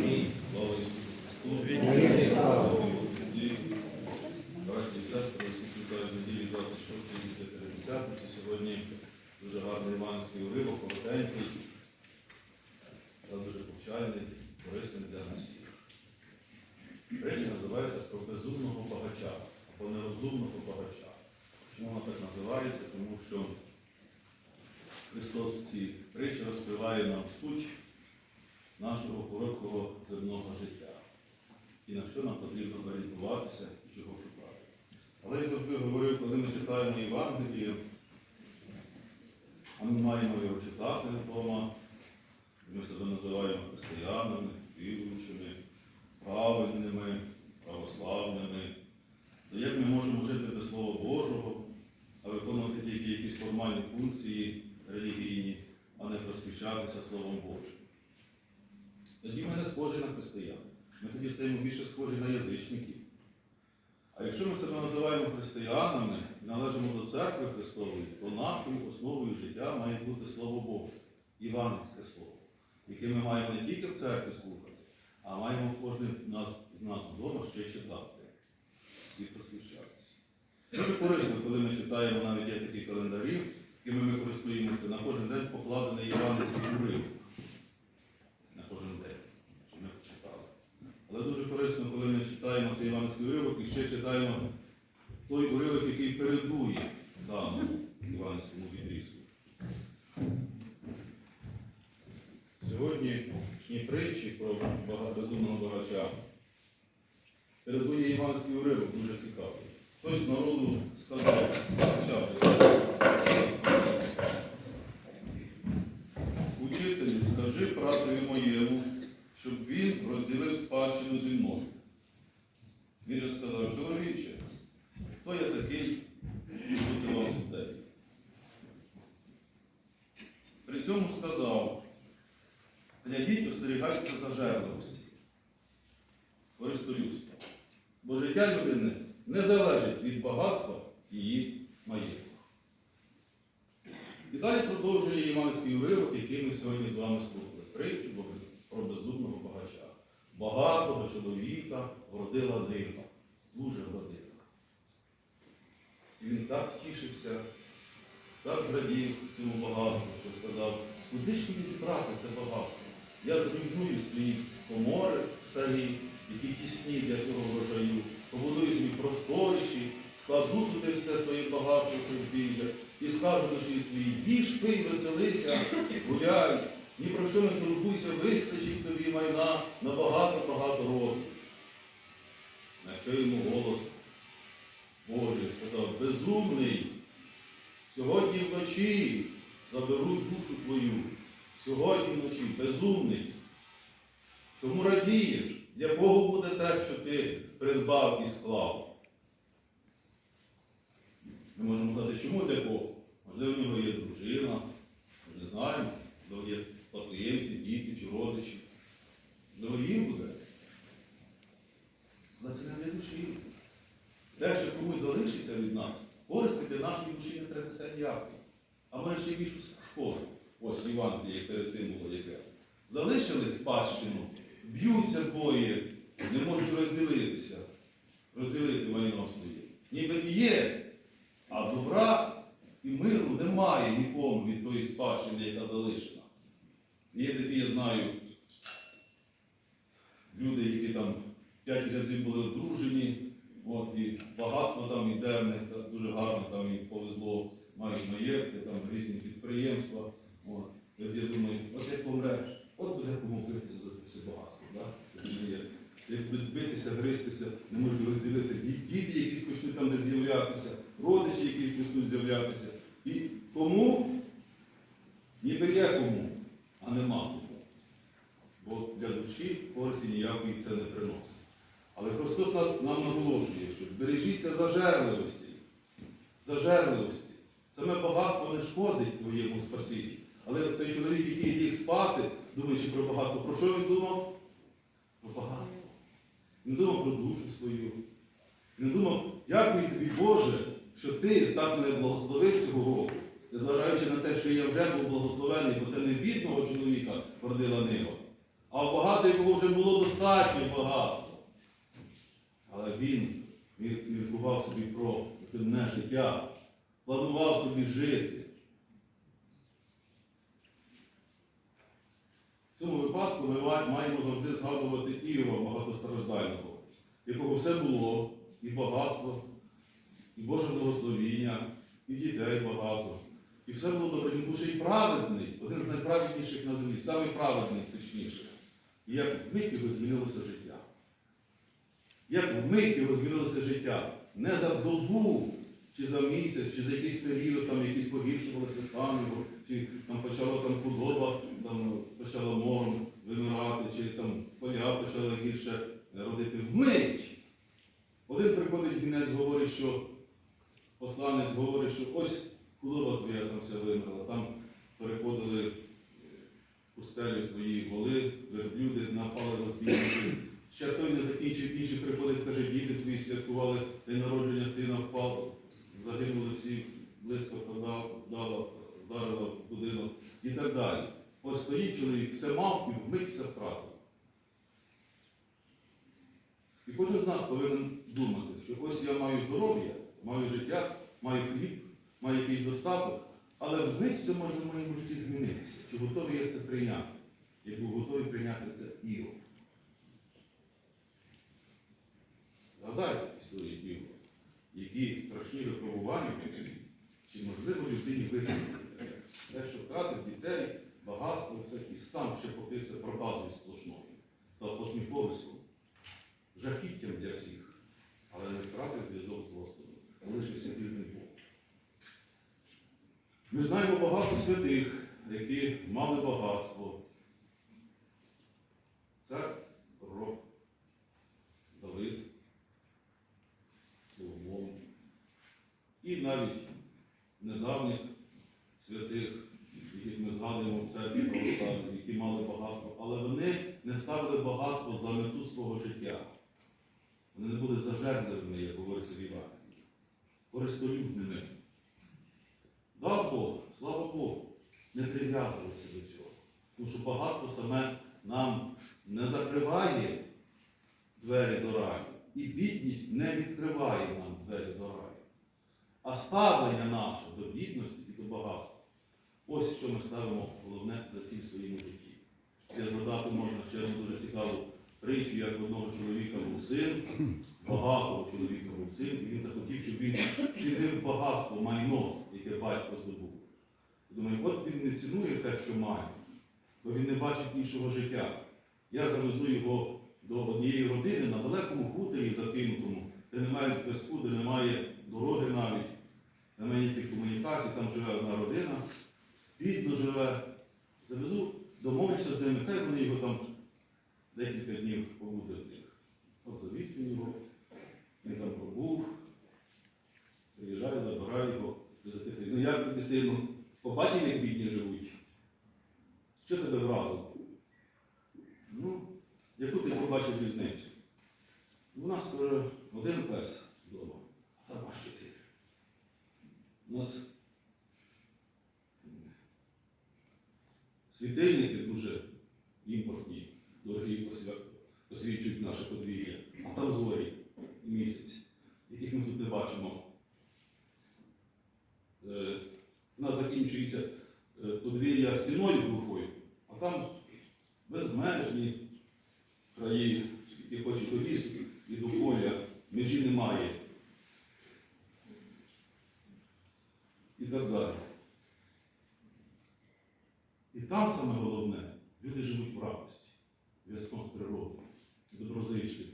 Амінь. Слава Ісусу Христу. Браті і сестри, всіх вітаю з неділі 26 після П'ятдесятниці. Сьогодні дуже гарний іванський уривок, коротенький, та дуже повчальний, корисний для нас всіх. Речі називається про безумного багача або нерозумного багача. Чому вона так називається? Тому що Христос в цій притчі розкриває нам суть нашого короткого земного життя. І на що нам потрібно орієнтуватися і чого шукати. Але я завжди говорю, коли ми читаємо Євангеліє, а ми маємо його читати вдома, ми себе називаємо християнами, віруючими, правильними, православними, то як ми можемо жити без Слова Божого, а виконувати тільки якісь формальні функції релігійні, а не просвіщатися Словом Божим? Тоді ми не схожі на християн. Ми тоді стаємо більше схожі на язичників. А якщо ми себе називаємо християнами і належимо до церкви Христової, то нашою основою життя має бути Слово Боже, Івангельське Слово, яке ми маємо не тільки в церкві слухати, а маємо кожен з нас, вдома ще читати і просвіщатися. Дуже корисно, коли ми читаємо навіть є такі календарі, якими ми користуємося, на кожен день покладений Івангельський уривок на кожен день, щоб ми читали. Корисно, коли ми читаємо цей іванський уривок і ще читаємо той уривок, який передує даному іванському відрізку. Сьогодні притчі про безумного багача передує іванський уривок, дуже цікавий. Хтось народу сказав, захочав. Учителю, скажи братові моєму, щоб він розділив спадщину зі мною. Він же сказав, хто я такий, бути вам суддею? При цьому сказав, глядіть, остерігайтеся зажерливості, користолюбства. Бо життя людини не залежить від багатства її маєтку. І далі продовжує Іванський уривок, який ми сьогодні з вами слухали. Притчу про безумного багача. Багатого чоловіка вродила нива. Дуже вродила. І він так тішився, так зрадів цьому багатству, що сказав, куди ж мені зібрати це багатство? Я зруйную свої комори старі, які тісні для цього врожаю, побудую собі просторіші, складу туди все своє багатство, це збіжжя, і скажу душі своїй, їж, пий, веселися, гуляй, ні про що не турбуйся, вистачить тобі майна на багато-багато років. На що йому голос Божий сказав, безумний, сьогодні вночі заберуть душу твою, сьогодні вночі безумний. Чому радієш? Для кого буде те, що ти придбав і склав? Ми можемо сказати, чому для кого? Можливо, в нього є дружина, не знаємо, є спадкоємці, діти чи родичі. Можливо, їм буде. Але це не для душі. Те, що комусь залишиться від нас, користі для нашої душі не принесе ніякої. А ми ще більшу шкоду. Ось Євангеліє, як перед цим було яке. Залишили спадщину, б'ються двоє, не можуть розділитися, розділити майно своє. Ніби і є, а добра і миру немає нікому від тої спадщини, яка залишена. Є такі, я знаю, люди, які там п'ять разів були одружені, от, і багатство там іде, в них дуже гарно там і повезло, мають маєтки, там різні підприємства. От. Я думаю, от як помреш, от буде кому битися за це багатство. Да? Як битися, гристися, не можуть розділити. Діти якісь почнуть там не з'являтися, родичі, які почнуть з'являтися. І кому? Ніби є кому, а нема кому. Бо для душі користі ніякої це не приносить. Але Христос нас, нам наголошує, що бережіться зажерливості. Зажерливості. Саме багатство не шкодить твоєму спасінні. Але той чоловік, який ліг спати, думаючи про багатство, про що він думав? Про багатство. Він думав про душу свою. Він думав, дякую тобі, Боже, що ти так мене благословив цього року, незважаючи на те, що я вже був благословений, бо це не бідного чоловіка породила нива, А в багатого вже було достатньо багатства. Але він міркував собі про земне життя, планував собі жити. В цьому випадку ми маємо завжди згадувати Іова багатостраждального, якого все було, і багатство, і Боже благословіння, і дітей багато. І все було добре. Він був ще й праведний, один з найправедніших на землі, самий праведний, точніше. І як його змінилося життя. Як вмить його змінилося життя. Не за добу, чи за місяць, чи за якийсь період, там якісь погіршувалися стан його, чи там почала там худоба, там почала мором вимирати, чи там поля почала гірше родити. Вмить! Один приходить кінець, говорить, що посланець говорить, що ось худоба твоя там вся вимерла, там переходили е, пустелі твої воли, верблюди, напали розбійники. Ще той не закінчив, інший приходить, каже, діти твої святкували день народження сина впав, загинули всі, близько вдала, вдарила в будинок і так далі. Ось стоїть чоловік, все мав і вмить все втратив. І кожен з нас повинен думати, що ось я маю здоров'я, маю життя, маю хліб, маю якийсь достаток, але вмить все може в моєму житті змінитися. Чи готовий я це прийняти? Як був готовий прийняти це Іов. Згадайте історію Іова, які страшні випробування, чи можливо людині витримати те, що втратив дітей, багатство, все, і сам ще покрився проказою сплошною та посміховиськом жахіттям для всіх, але не втратив зв'язок з Господом, залишився вірний Бог. Ми знаємо багато святих, які мали багатство. Це і навіть недавніх святих, яких ми згадуємо в церкві православній, які мали багатство, але вони не ставили багатство за мету свого життя. Вони не були зажерливими, як говориться в Івані, користолюбними. Дав Бог, слава Богу, не прив'язувався до цього. Тому що багатство саме нам не закриває двері до раю. І бідність не відкриває нам двері до раю. А ставлення наше до бідності і до багатства. Ось що ми ставимо головне за в своєму житті. Я згадати можна ще одну дуже цікаву притчу, як одного чоловіка був син, багатого чоловіка був син, і він захотів, щоб він цінив багатство, майно, яке батько здобув. Думаю, от він не цінує те, що має, бо він не бачить іншого життя. Я завезу його до однієї родини на далекому хуторі закинутому, де немає зв'язку, де немає дороги навіть, немає ніяких комунікацій, там живе одна родина, бідно живе. Завезу, домовився з ними, хай вони його там декілька днів побути з них. От завіз він його, він там пробув, приїжджає, забирає його, ну я сину, побачив, як бідні живуть? Що тебе вразило? Ну, яку ти побачив різницю? У нас каже, один пес вдома, а там аж чотири. У нас світильники дуже імпортні, дорогі посвідчують наше подвір'я, а там зорі і місяць, яких ми тут не бачимо. Е, У нас закінчується е, подвір'я стіною глухою, а там безмежні краї, які хочуть до лісу і до поля, межі немає. І так далі. І там саме головне, люди живуть в радості, зв'язком з природою, доброзичливі,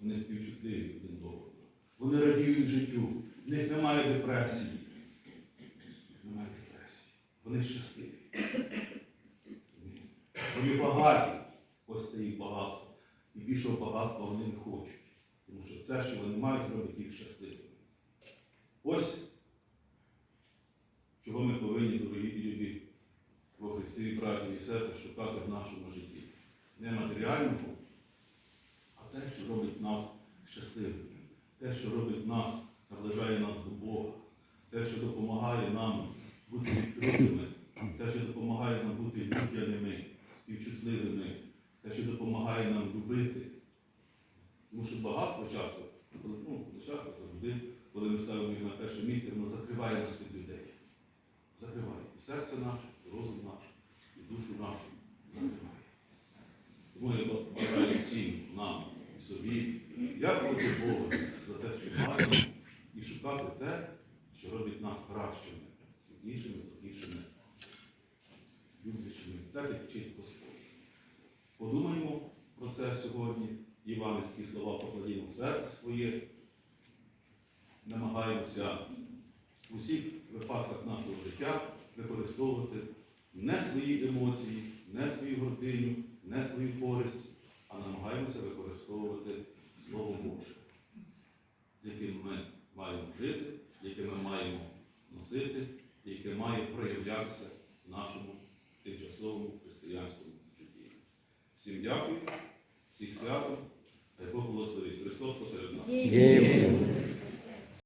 вони співчутливі один до одного. Вони радіють життю, в них немає депресії. Немає депресії. Вони щасливі. Вони багаті. Ось це їх багатство. І більшого багатства вони не хочуть. Тому що це, що вони мають, робить їх щасливими. Ось чого ми повинні, дорогі і любі Христі, браті і сестри, шукати в нашому житті. Не матеріального, а те, що робить нас щасливими, те, що робить нас, наближає нас до Бога, те, що допомагає нам бути відкритими, те, що допомагає нам бути людяними, співчутливими, те, що допомагає нам любити. Тому що багатство часто, ну, не часто завжди, коли ми ставимо їх на перше місце, воно закриває нас від людей. Закриває і серце наше, і розум наш, і душу нашу закриває. Тому я бажаю всім нам і собі дякувати Богу за те, що маємо, і шукати те, що робить нас кращими, світлішими, добрішими, люблячими, так як вчить Господь. Подумаємо про це сьогодні, іванівські слова покладімо в серце своє, намагаємося в усіх випадках нашого життя використовувати не свої емоції, не свою гординю, не свою користь, а намагаємося використовувати Слово Боже, з яким ми маємо жити, яке ми маємо носити, яке має проявлятися в нашому тимчасовому християнському житті. Всім дякую, всіх святом, Бог благословить. Христос посеред нас.